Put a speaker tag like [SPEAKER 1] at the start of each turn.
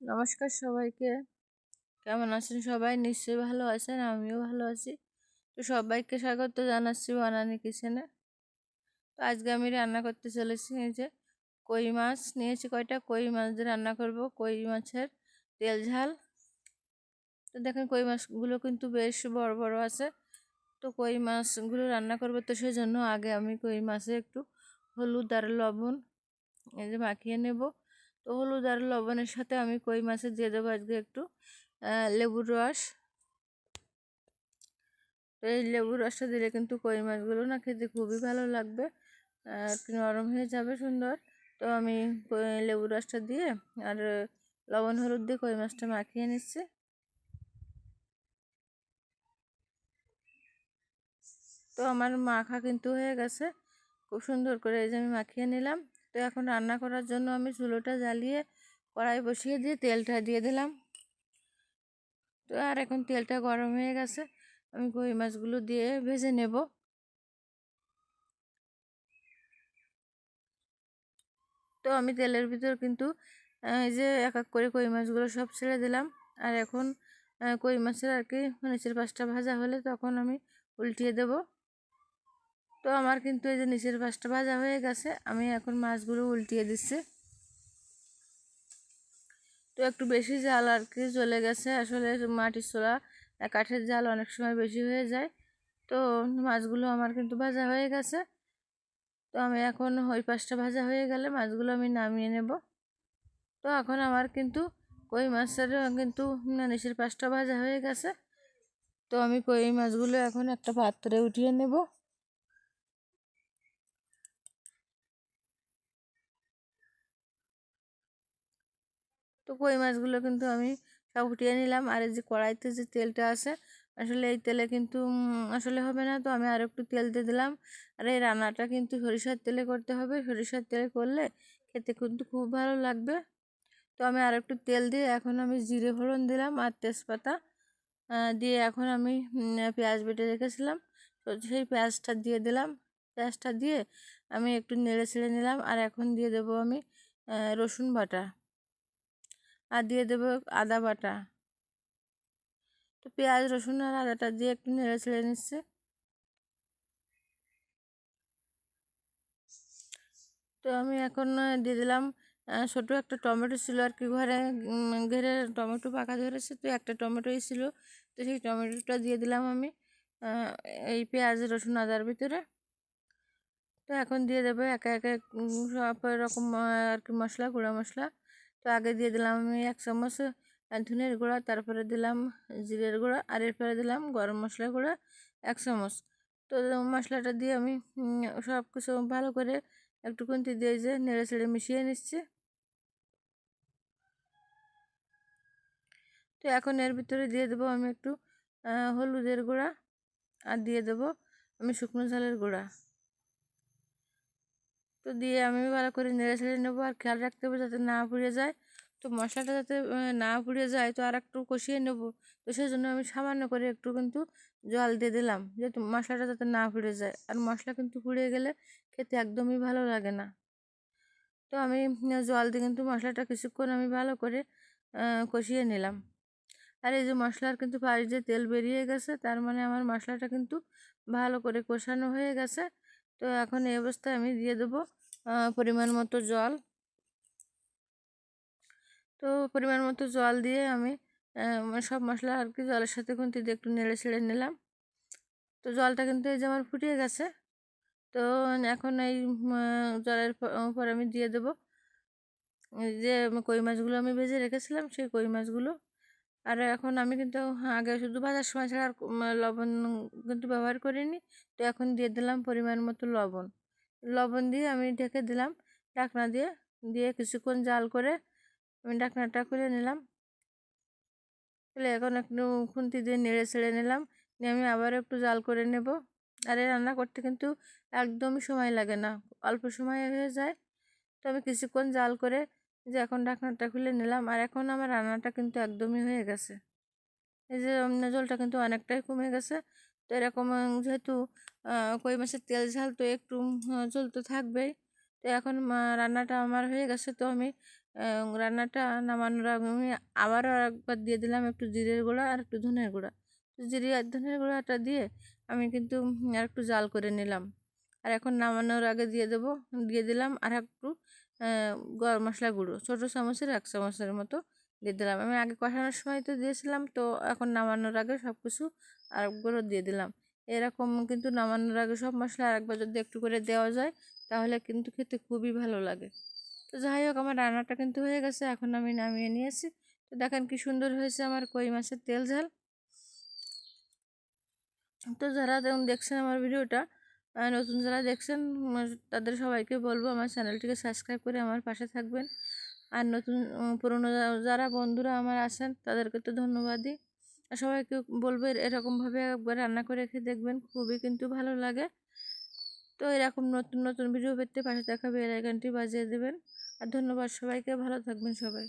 [SPEAKER 1] নমস্কার সবাইকে। কেমন আছেন সবাই? নিশ্চয়ই ভালো আছেন, আমিও ভালো আছি। তো সবাইকে স্বাগত জানাচ্ছি বানানি কিচেনে। তো আজকে আমি রান্না করতে চলেছি এই যে কই মাছ, নিয়েছি কয়টা? কই মাছ দিয়ে রান্না করব। কই মাছের তেল ঝাল। তো দেখেন কই মাছগুলো কিন্তু বেশ বড় বড় আছে। তো কই মাছগুলো রান্না করব তো সেই জন্য আগে আমি কই মাছে একটু হলুদ আর লবণ এই যে মাখিয়ে নেব। তো হলুদ আর লবণের সাথে আমি কই মাছে দিয়ে দেবো আজকে একটু লেবুর রস। তো এই লেবুর রসটা দিলে কিন্তু কই মাছগুলো না খেতে খুবই ভালো লাগবে একটু নরম হয়ে যাবে সুন্দর। তো আমি লেবুর রসটা দিয়ে আর লবণ হলুদ দিয়ে কই মাছটা মাখিয়ে নিচ্ছি। তো আমার মাখা কিন্তু হয়ে গেছে, খুব সুন্দর করে এই যে আমি মাখিয়ে নিলাম। তো এখন রান্না করার জন্য আমি চুলোটা জ্বালিয়ে কড়াই বসিয়ে দিয়ে তেলটা দিয়ে দিলাম। তো আর এখন তেলটা গরম হয়ে গেছে, আমি কই মাছগুলো দিয়ে ভেজে নেব। তো আমি তেলের ভিতর কিন্তু এই যে এক এক করে কই মাছগুলো সব ছেড়ে দিলাম। আর এখন কই মাছের আর কি নিচের পাশটা ভাজা হলে তখন আমি উল্টিয়ে দেব। তো আমার কিন্তু এই যে নিচের পাশটা ভাজা হয়ে গেছে, আমি এখন মাছগুলো উল্টিয়ে দিচ্ছি। তো একটু বেশি জাল আর কি চলে গেছে। আসলে মাটির চোলা কাঠের জাল অনেক সময় বেশি হয়ে যায়। তো মাছগুলো আমার কিন্তু ভাজা হয়ে গেছে। তো আমি এখন ওই পাশটা ভাজা হয়ে গেলে মাছগুলো আমি নামিয়ে নেব। তো এখন আমার কিন্তু কই মাছের কিন্তু নিচের পাশটা ভাজা হয়ে গেছে। তো আমি কই মাছগুলো এখন একটা পাত্রে উঠিয়ে নেব। তো কই মাছগুলো কিন্তু আমি সব উঠিয়ে নিলাম। আর এই যে কড়াইতে যে তেলটা আছে, আসলে এই তেলে কিন্তু আসলে হবে না তো আমি আর একটু তেল দিয়ে দিলাম। আর এই রান্নাটা কিন্তু সরিষার তেলে করতে হবে। সরিষার তেলে করলে খেতে কিন্তু খুব ভালো লাগবে। তো আমি আর একটু তেল দিয়ে এখন আমি জিরে ফোড়ন দিলাম আর তেজপাতা দিয়ে এখন আমি পেঁয়াজ বেটে রেখেছিলাম। তো সেই পেঁয়াজটা দিয়ে দিলাম। পেঁয়াজটা দিয়ে আমি একটু নেড়ে ছেড়ে নিলাম। আর এখন দিয়ে দেবো আমি রসুন বাটা। আর দিয়ে দেবো আদা বাটা। তো পেঁয়াজ, রসুন আর আদাটা দিয়ে একটু নেড়ে ছেড়ে নিচ্ছে। তো আমি এখন দিয়ে দিলাম ছোটো একটা টমেটো ছিল আর কি ঘরে। ঘেরে টমেটো পাকা ধরেছে, তো একটা টমেটোই ছিল। তো সেই টমেটোটা দিয়ে দিলাম আমি এই পেঁয়াজ, রসুন, আদার ভিতরে। তো এখন দিয়ে দেবো একে একে সব রকম আর কি মশলা, গুঁড়া মশলা। তো আগে দিয়ে দিলাম আমি এক চামচ ধনের গুঁড়া, তারপরে দিলাম জিরের গুঁড়া আর এরপরে দিলাম গরম মশলা গুঁড়া এক চামচ। তো মশলাটা দিয়ে আমি সব কিছু ভালো করে একটু কুন্তি দিয়ে যে নেড়ে ছেড়ে মিশিয়ে নিচ্ছে। তো এখন এর ভিতরে দিয়ে দেবো আমি একটু হলুদের গুঁড়া আর দিয়ে দেবো আমি শুকনো ঝালের গুঁড়া। তো দিয়ে আমি ভালো করে নেড়ে ছেড়ে নেব আর খেয়াল রাখতে হবে যাতে না পুড়ে যায়। তো মশলাটা যাতে না পুড়ে যায় তো আর একটু কষিয়ে নেব। তো সেই জন্য আমি সামান্য করে একটু কিন্তু জল দিয়ে দিলাম যেহেতু মশলাটা যাতে না পুড়ে যায়। আর মশলা কিন্তু পুড়ে গেলে খেতে একদমই ভালো লাগে না। তো আমি জল দিয়ে কিন্তু মশলাটা কিছুক্ষণ আমি ভালো করে কষিয়ে নিলাম। আর এই যে মশলার কিন্তু পাশ যে তেল বেরিয়ে গেছে, তার মানে আমার মশলাটা কিন্তু ভালো করে কষানো হয়ে গেছে। তো এখন এই অবস্থায় আমি দিয়ে দেবো। পরিমাণ মতো জল। তো পরিমাণ মতো জল দিয়ে আমি সব মশলা আর কি জলের সাথে কিন্তু একটু নেড়ে ছেড়ে নিলাম। তো জলটা কিন্তু এই যে আমার ফুটিয়ে গেছে। তো এখন এই জলের পর আমি দিয়ে দেবো। যে কই মাছগুলো আমি ভেজে রেখেছিলাম, সেই কই মাছগুলো। আর এখন আমি কিন্তু আগে শুধু ভাজার সময় ছাড়া আর লবণ কিন্তু ব্যবহার করিনি। তো এখন দিয়ে দিলাম পরিমাণ মতো লবণ। লবণ দিয়ে আমি ঢেকে দিলাম। ঢাকনা দিয়ে দিয়ে কিছুক্ষণ জাল করে আমি ঢাকনাটা খুলে নিলাম। খুলে এখন একটু খুন্তি দিয়ে নেড়ে ছেড়ে নিলাম। নিয়ে আমি আবার একটু জাল করে নেব। আর এই রান্না করতে কিন্তু একদমই সময় লাগে না, অল্প সময় হয়ে যায়। তো আমি কিছুক্ষণ জাল করে যে এখন ঢাকনাটা খুলে নিলাম আর এখন আমার রান্নাটা কিন্তু একদমই হয়ে গেছে। এই যে অন্য জলটা কিন্তু অনেকটাই কমে গেছে। তো এরকম যেহেতু কই মাছের তেল ঝাল তো একটু জল তো থাকবেই। তো এখন রান্নাটা আমার হয়ে গেছে। তো আমি রান্নাটা নামানোর আগে আমি আবারও একবার দিয়ে দিলাম একটু জিরের গুঁড়া আর একটু ধনের গুঁড়া। তো জিরে আর ধনের গুঁড়াটা দিয়ে আমি কিন্তু আর একটু জাল করে নিলাম। আর এখন নামানোর আগে দিয়ে দেবো, দিয়ে দিলাম আর একটু গরম মশলা গুঁড়ো। ছোটো চামচের এক চামচের মতো। দিয়ে দিলাম। আমি আগে কষানোর সময় তো দিয়েছিলাম, তো এখন নামানোর আগে সব কিছু আর গুঁড়ো দিয়ে দিলাম। এরকম কিন্তু নামানোর আগে সব মশলা আরেকবার যদি একটু করে দেওয়া যায়, তাহলে কিন্তু খেতে খুবই ভালো লাগে। তো যাই হোক, আমার রান্নাটা কিন্তু হয়ে গেছে, এখন আমি নামিয়ে নিয়েছি। তো দেখেন কি সুন্দর হয়েছে আমার কই মাছের তেল ঝাল। তো যারা যেমন দেখছেন আমার ভিডিওটা নতুন যারা দেখছেন, তাদের সবাইকে বলব আমার চ্যানেলটিকে সাবস্ক্রাইব করে আমার পাশে থাকবেন। আর নতুন পুরনো যারা বন্ধুরা আমার আসেন তাদেরকে তো ধন্যবাদই। আর সবাইকে বলব এরকমভাবে একবার রান্না করে রেখে দেখবেন, খুবই কিন্তু ভালো লাগে। তো এরকম নতুন নতুন ভিডিও পেতে পাশে দেখাবে বেল বাজিয়ে দেবেন। আর ধন্যবাদ সবাইকে, ভালো থাকবেন সবাই।